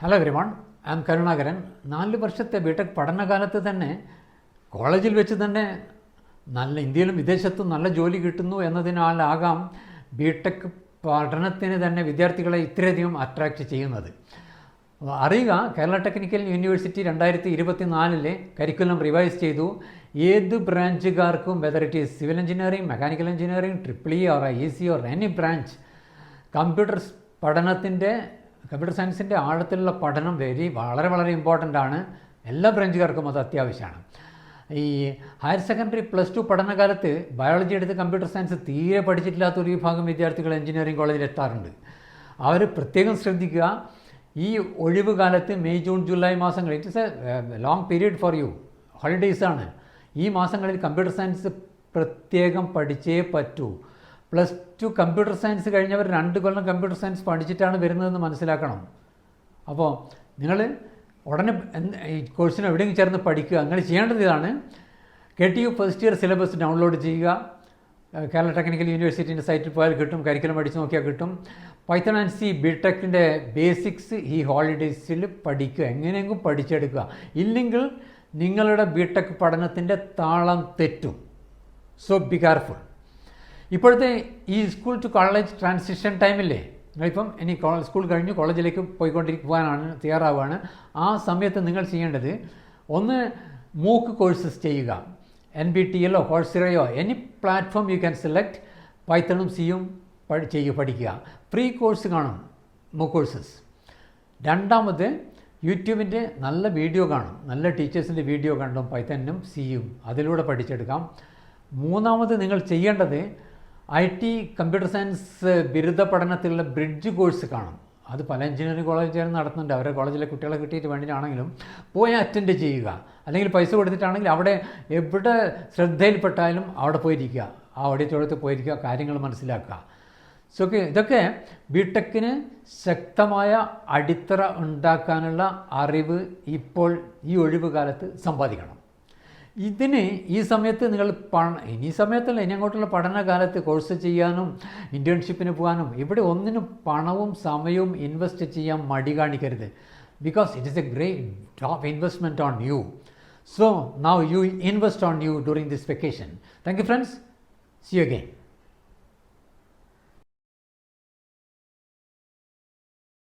Hello everyone I am Karunakaran നാല് വർഷത്തെ BTech പഠനകാലത്ത് തന്നെ കോളേജിൽ വെച്ച് തന്നെ നല്ല ഇന്ത്യയിലും വിദേശത്തും നല്ല ജോലി കിട്ടുന്നു എന്നതിനാലാകാം ബിടെക് പഠനത്തിന് തന്നെ വിദ്യാർത്ഥികളെ ഇത്രയധികം അട്രാക്റ്റ് ചെയ്യുന്നത്. അറിയുക കേരള ടെക്നിക്കൽ യൂണിവേഴ്സിറ്റി രണ്ടായിരത്തി ഇരുപത്തി നാലിലെ കരിക്കുലം റിവൈസ് ചെയ്തു. ഏത് ബ്രാഞ്ചുകാർക്കും whether it is civil engineering mechanical engineering triple E or I C or any branch computer പഠനത്തിന്റെ കമ്പ്യൂട്ടർ സയൻസിന്റെ ആഴത്തിലുള്ള പഠനം വെരി വളരെ വളരെ ഇമ്പോർട്ടന്റ് ആണ്. എല്ലാ ബ്രാഞ്ചുകാർക്കും അത് അത്യാവശ്യമാണ്. ഈ ഹയർ സെക്കൻഡറി പ്ലസ് ടു പഠനകാലത്ത് ബയോളജി എടുത്ത് കമ്പ്യൂട്ടർ സയൻസ് തീരെ പഠിച്ചിട്ടില്ലാത്ത ഒരു വിഭാഗം വിദ്യാർത്ഥികൾ എഞ്ചിനീയറിംഗ് കോളേജിൽ എത്താറുണ്ട്. അവർ പ്രത്യേകം ശ്രദ്ധിക്കുക. ഈ ഒഴിവ് കാലത്ത് മെയ് ജൂൺ ജൂലൈ മാസങ്ങളിൽ it's a long period for you ഹോളിഡേയ്സാണ് ഈ മാസങ്ങളിൽ കമ്പ്യൂട്ടർ സയൻസ് പ്രത്യേകം പഠിച്ചേ പറ്റൂ. പ്ലസ് ടു കമ്പ്യൂട്ടർ സയൻസ് കഴിഞ്ഞവർ രണ്ട് കൊല്ലം കമ്പ്യൂട്ടർ സയൻസ് പഠിച്ചിട്ടാണ് വരുന്നതെന്ന് മനസ്സിലാക്കണം. അപ്പോൾ നിങ്ങൾ ഉടനെ ഈ കോഴ്സിന് എവിടെയെങ്കിലും ചേർന്ന് പഠിക്കുക അങ്ങനെ ചെയ്യേണ്ടത് ഇതാണ്. K T U first year syllabus download ചെയ്യുക. കേരള ടെക്നിക്കൽ യൂണിവേഴ്സിറ്റിന്റെ സൈറ്റിൽ പോയാൽ കിട്ടും കരിക്കുലം അടിച്ച് നോക്കിയാൽ കിട്ടും. പൈത്തൺ ആൻഡ് സി ബി ടെക്കിന്റെ ബേസിക്സ് ഈ ഹോളിഡേയ്സിൽ പഠിക്കുക എങ്ങനെയെങ്കിലും പഠിച്ചെടുക്കുക. ഇല്ലെങ്കിൽ നിങ്ങളുടെ ബി ടെക് പഠനത്തിന്റെ താളം തെറ്റും. സോ ബി കെയർഫുൾ ഇപ്പോഴത്തെ ഈ സ്കൂൾ ടു കോളേജ് ട്രാൻസിഷൻ ടൈമില്ലേ നിങ്ങളിപ്പം ഇനി സ്കൂൾ കഴിഞ്ഞ് കോളേജിലേക്ക് പോയിക്കൊണ്ടിരിക്കുവാനാണ് തയ്യാറാവുകയാണ്. ആ സമയത്ത് നിങ്ങൾ ചെയ്യേണ്ടത് ഒന്ന് മൂക്ക് കോഴ്സസ് ചെയ്യുക. എൻ ബി ടി എല്ലോ കോഴ്സിറയോ any platform you can select പൈത്തണും സിയും ചെയ്യുക പഠിക്കുക. ഫ്രീ കോഴ്സ് കാണും മൂക്ക് കോഴ്സസ് രണ്ടാമത് യൂട്യൂബിന്റെ നല്ല വീഡിയോ കാണും. നല്ല ടീച്ചേഴ്സിന്റെ വീഡിയോ കണ്ടും പൈത്തനും സിയും അതിലൂടെ പഠിച്ചെടുക്കാം. മൂന്നാമത് നിങ്ങൾ ചെയ്യേണ്ടത് ഐ ടി കമ്പ്യൂട്ടർ സയൻസ് ബിരുദ പഠനത്തിലുള്ള ബ്രിഡ്ജ് കോഴ്സ് കാണും. അത് പല എഞ്ചിനീയറിംഗ് കോളേജുകാരും നടത്തുന്നുണ്ട്. അവരുടെ കോളേജിലെ കുട്ടികളെ കിട്ടിയിട്ട് വേണ്ടിയിട്ടാണെങ്കിലും പോയി അറ്റൻഡ് ചെയ്യുക. അല്ലെങ്കിൽ പൈസ കൊടുത്തിട്ടാണെങ്കിൽ അവിടെ എവിടെ ശ്രദ്ധയിൽപ്പെട്ടാലും അവിടെ പോയിരിക്കുക. ആ ഓഡിറ്റോറിയത്തിൽ പോയിരിക്കുക കാര്യങ്ങൾ മനസ്സിലാക്കുക. സോ ഓക്കെ ഇതൊക്കെ ബിടെക്കിന് ശക്തമായ അടിത്തറ ഉണ്ടാക്കാനുള്ള അറിവ് ഇപ്പോൾ ഈ ഒഴിവ് കാലത്ത് സമ്പാദിക്കണം. ഇതിന് ഈ സമയത്ത് നിങ്ങൾ ഇനി സമയത്തല്ല ഇനി അങ്ങോട്ടുള്ള പഠനകാലത്ത് കോഴ്സ് ചെയ്യാനും ഇന്റേൺഷിപ്പിന് പോകാനും ഇവിടെ ഒന്നിനും പണവും സമയവും ഇൻവെസ്റ്റ് ചെയ്യാൻ മടി കാണിക്കരുത്. Because it is a great top investment on you so now you invest on you during this vacation thank you friends see you again